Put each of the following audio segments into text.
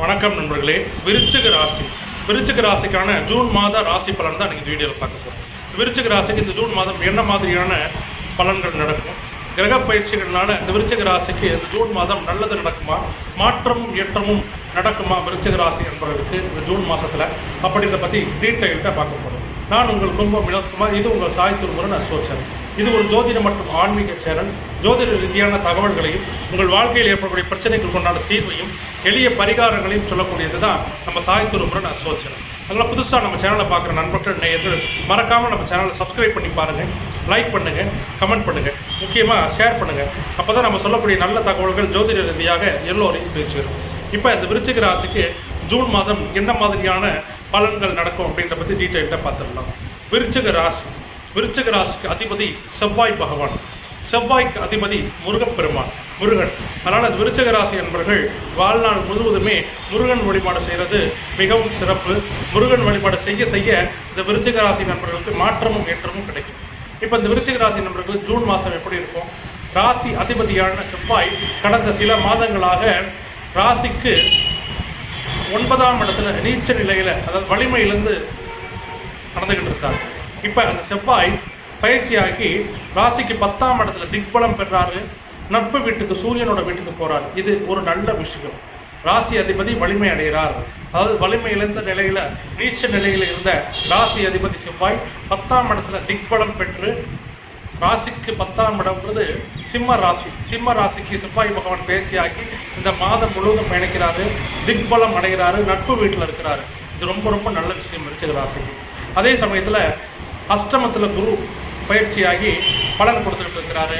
வணக்கம் நண்பர்களே. விருச்சிக ராசி. விருச்சிக ராசிக்கான ஜூன் மாத ராசி பலன் தான் நீங்கள் வீடியோவில் பார்க்க போகிறோம் விருச்சிக ராசிக்கு இந்த ஜூன் மாதம் என்ன மாதிரியான பலன்கள் நடக்கும் கிரக பயிற்சிகள்னால இந்த விருச்சிக ராசிக்கு இந்த ஜூன் மாதம் நல்லது நடக்குமா மாற்றமும் ஏற்றமும் நடக்குமா விருச்சிக ராசி என்பதற்கு இந்த ஜூன் மாதத்தில் அப்படின்றத பற்றி டீட்டெயில்டாக பார்க்க போகிறோம் நான் உங்கள் கும்பம் வினோத்குமார் இது உங்கள் சாய் நான் சோச்சன் இது ஒரு ஜோதிடம் மற்றும் ஆன்மீக சேனல். ஜோதிட ரீதியான தகவல்களையும் உங்கள் வாழ்க்கையில் ஏற்படக்கூடிய பிரச்சனைகளுக்கு உண்டான தீர்வையும் எளிய பரிகாரங்களையும் சொல்லக்கூடியது தான் நம்ம சாய் நான் சோச்சனை அதனால் புதுசாக நம்ம சேனலை பார்க்குற நண்பர்கள் நேயர்கள் மறக்காமல் நம்ம சேனலை சப்ஸ்கிரைப் பண்ணி பாருங்கள் லைக் பண்ணுங்கள் கமெண்ட் பண்ணுங்கள் முக்கியமாக ஷேர் பண்ணுங்கள் அப்போ தான் நம்ம சொல்லக்கூடிய நல்ல தகவல்கள் ஜோதிட ரீதியாக எல்லோரையும் பேச்சுரும் இப்போ இந்த விருச்சிக ராசிக்கு ஜூன் மாதம் என்ன மாதிரியான பலன்கள் நடக்கும் அப்படின்ற பற்றி டீட்டெயில்டாக பார்த்துடலாம். விருச்சிக ராசி. விருச்சக ராசிக்கு அதிபதி செவ்வாய் பகவான். செவ்வாய்க்கு அதிபதி முருகப்பெருமான். முருகன். அதனால் விருச்சக ராசி என்பவர்கள் வாழ்நாள் முழுவதுமே முருகன் வழிபாடு செய்கிறது மிகவும் சிறப்பு. முருகன் வழிபாடு செய்ய செய்ய இந்த விருச்சக ராசி நண்பர்களுக்கு மாற்றமும் ஏற்றமும் கிடைக்கும். இப்போ இந்த விருச்சக ராசி நண்பர்கள் ஜூன் மாதம் எப்படி இருக்கும்? ராசி அதிபதியான செவ்வாய் கடந்த சில மாதங்களாக ராசிக்கு ஒன்பதாம் இடத்துல நீச்ச நிலையில் அதாவது வலிமையிலேருந்து நடந்துகிட்டு இருக்காங்க இப்போ அந்த செவ்வாய் பயிற்சியாகி ராசிக்கு பத்தாம் இடத்துல திக்பலம் பெறாரு. நட்பு வீட்டுக்கு சூரியனோட வீட்டுக்கு போறார். இது ஒரு நல்ல விஷயம். ராசி அதிபதி வலிமை அடைகிறார். அதாவது வலிமையிலிருந்த நிலையில நீச்ச நிலையில இருந்த ராசி அதிபதி செவ்வாய் பத்தாம் இடத்துல திக்பலம் பெற்று ராசிக்கு பத்தாம் இடம்ன்றது சிம்ம ராசி. சிம்ம ராசிக்கு செவ்வாய் பகவான் பேச்சியாக்கி இந்த மாதம் முழுவதும் பயணிக்கிறாரு. திக்பலம் அடைகிறாரு. நட்பு வீட்டில் இருக்கிறாரு. இது ரொம்ப ரொம்ப நல்ல விஷயம் விருச்சிக ராசிக்கு. அதே சமயத்தில் அஷ்டமத்தில் குரு பயிற்சியாகி பலன் கொடுத்துட்டு இருக்கிறாரு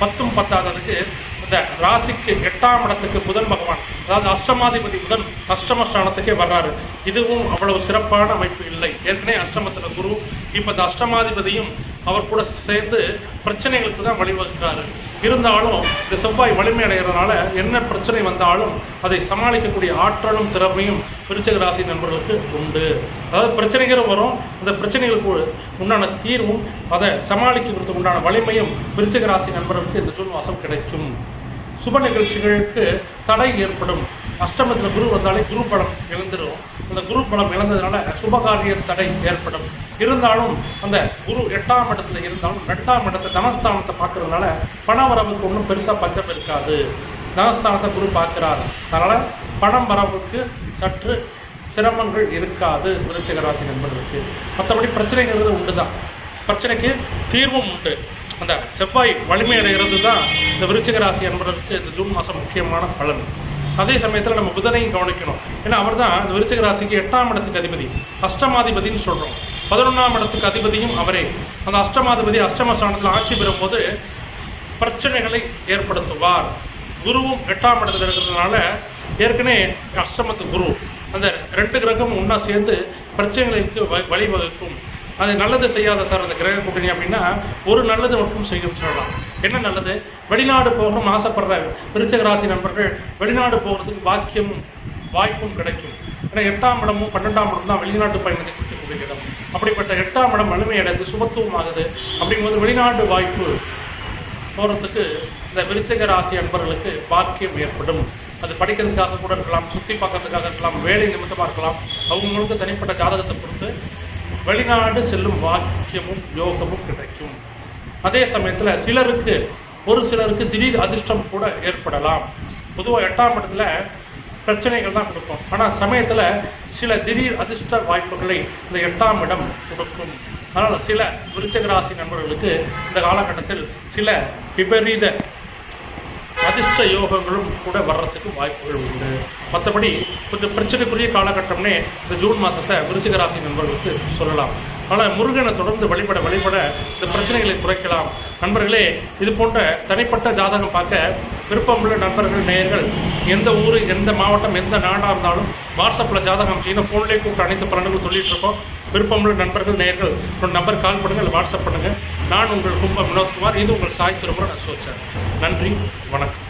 பத்தும் பத்தாததுக்கு இந்த ராசிக்கு எட்டாம் இடத்துக்கு புதன் பகவான் அதாவது அஷ்டமாதிபதி புதன் அஷ்டம ஸ்தானத்துக்கே வர்றாரு. இதுவும் அவ்வளவு சிறப்பான அமைப்பு இல்லை. ஏற்கனவே அஷ்டமத்தில் குரு இப்போ இந்த அஷ்டமாதிபதியும் அவர் கூட சேர்ந்து பிரச்சனைகளுக்கு தான் வழிவகுக்கிறாரு. இருந்தாலும் இந்த செவ்வாய் வலிமை அடைகிறதுனால என்ன பிரச்சனை வந்தாலும் அதை சமாளிக்கக்கூடிய ஆற்றலும் திறமையும் விருச்சக ராசி நண்பர்களுக்கு உண்டு. அதாவது பிரச்சனைகள் வரும் அந்த பிரச்சனைகளுக்கு உண்டான தீர்வும் அதை சமாளிக்கிறதுக்கு உண்டான வலிமையும் விருச்சக ராசி நண்பர்களுக்கு இந்த ஜூன் மாதம் கிடைக்கும். சுப நிகழ்ச்சிகளுக்கு தடை ஏற்படும். அஷ்டமத்தில் குரு வந்தாலே குரு படம் இழந்துடும் அந்த குரு பலம் இழந்ததுனால சுபகாரிய தடை ஏற்படும். இருந்தாலும் அந்த குரு எட்டாம் இடத்துல இருந்தாலும் எட்டாம் இடத்தை தனஸ்தானத்தை பார்க்கறதுனால பண வரவுக்கு ஒன்றும் பெருசாக பஞ்சம் இருக்காது. தனஸ்தானத்தை குரு பார்க்கிறார். அதனால் பணம் வரவுக்கு சற்று சிரமங்கள் இருக்காது. விருச்சிக ராசி நண்பர்களுக்கு. மற்றபடி பிரச்சனைங்கிறது உண்டு தான் பிரச்சனைக்கு தீர்வும் உண்டு. அந்த செவ்வாய் வலிமையடைகிறது தான் இந்த விருச்சிக ராசி என்பதற்கு இந்த ஜூன் மாதம் முக்கியமான பலன். அதே சமயத்தில் நம்ம புதனையும் கவனிக்கணும். ஏன்னா அவர் தான் அந்த விருச்சிக ராசிக்கு எட்டாம் இடத்துக்கு அதிபதி. அஷ்டமாதிபதின்னு சொல்கிறோம் பதினொன்றாம் இடத்துக்கு அதிபதியும் அவரே. அந்த அஷ்டமாதிபதி அஷ்டமஸ்தானத்தில் ஆட்சி பெறும்போது பிரச்சனைகளை ஏற்படுத்துவார். குருவும் எட்டாம் இடத்துல இருக்கிறதுனால ஏற்கனவே அஷ்டமத்து குரு. அந்த ரெண்டு கிரகமும் ஒன்றா சேர்ந்து பிரச்சனைகளுக்கு வ- வழிவகுக்கும். அது நல்லது செய்யாத சார் அந்த கிரக கூட்டணி அப்படின்னா ஒரு நல்லது மட்டும் செய்யும் சொல்லலாம். என்ன நல்லது? வெளிநாடு போகணும் ஆசைப்படுற விருச்சக ராசி நண்பர்கள் வெளிநாடு போகிறதுக்கு பாக்கியமும் வாய்ப்பும் கிடைக்கும். ஏன்னா எட்டாம் இடமும் பன்னெண்டாம் இடம் தான் வெளிநாட்டு பயணத்தை குறிக்கக்கூடிய இடம் அப்படிப்பட்ட எட்டாம் இடம் வலிமை அடைந்து சுபத்துவம் ஆகுது. அப்படிங்கும்போது வெளிநாட்டு வாய்ப்பு போகிறதுக்கு இந்த விருச்சக ராசி அன்பர்களுக்கு பாக்கியம் ஏற்படும். அது படிக்கிறதுக்காக கூட இருக்கலாம் சுற்றி பார்க்கறதுக்காக இருக்கலாம் வேலை நிமித்தமாக இருக்கலாம். அவங்களுக்கு தனிப்பட்ட ஜாதகத்தை பொறுத்து வெளிநாடு செல்லும் வாக்கியமும் யோகமும் கிடைக்கும். அதே சமயத்தில் சிலருக்கு ஒரு சிலருக்கு திடீர் அதிர்ஷ்டம் கூட ஏற்படலாம். பொதுவாக எட்டாம் இடத்துல பிரச்சனைகள் தான் கொடுக்கும். ஆனால் சமயத்தில் சில திடீர் அதிர்ஷ்ட வாய்ப்புகளை இந்த எட்டாம் இடம் கொடுக்கும். அதனால் சில விருச்சகராசி நண்பர்களுக்கு இந்த காலகட்டத்தில் சில விபரீத அதிர்ஷ்ட யோகங்களும் கூட வர்றதுக்கு வாய்ப்புகள் உண்டு. மற்றபடி கொஞ்சம் பிரச்சனைக்குரிய காலகட்டம்னே இந்த ஜூன் மாதத்தை விருச்சிக ராசி நண்பர்களுக்கு சொல்லலாம். ஆனால் முருகனை தொடர்ந்து வழிபட வழிபட இந்த பிரச்சனைகளை குறைக்கலாம். நண்பர்களே இது போன்ற தனிப்பட்ட ஜாதகம் பார்க்க விருப்பமுள்ள நண்பர்கள் நேயர்கள் எந்த ஊர் எந்த மாவட்டம் எந்த நாடாக இருந்தாலும் வாட்ஸ்அப்பில் ஜாதகம் செய்யணும் ஃபோன்லேயே கூப்பிட்டு அனைத்து பலன்களும் சொல்லிட்டு இருக்கோம். விருப்பமுள்ள நண்பர்கள் நேயர்கள் உங்கள் நம்பர் கால் பண்ணுங்கள் இல்லை வாட்ஸ்அப் பண்ணுங்கள் நான் உங்கள் கும்ப வினோத்குமார் இது உங்கள் சாய் திருமுறை அசோச்சர். நன்றி வணக்கம்.